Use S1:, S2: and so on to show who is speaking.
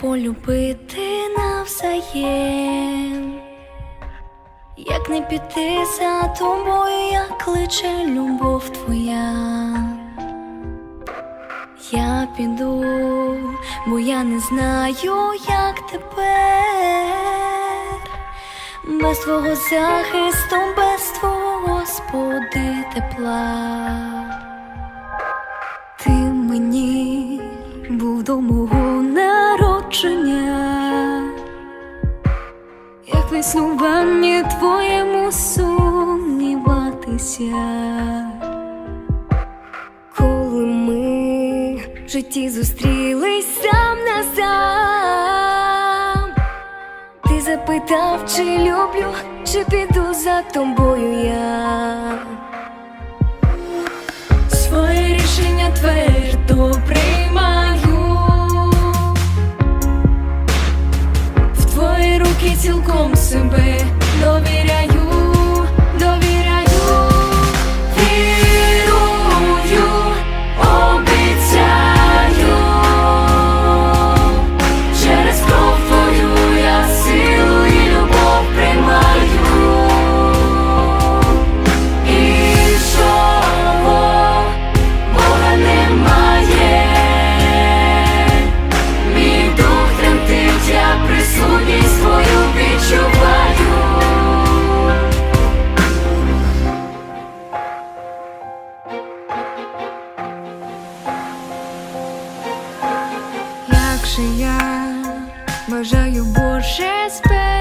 S1: полюбити навзаєм, як не піти за тобою, як кличе любов твоя. Я піду, бо я не знаю, як тепер, без твого захисту, без твого Господи тепла. Ти мені до мого народження, як в існуванні твоєму сумніватися, коли ми в житті зустрілись сам на сам, ти запитав, чи люблю, чи піду за тобою я. Цілком себе довіряю, довіряю, я
S2: бажаю Боже зберегти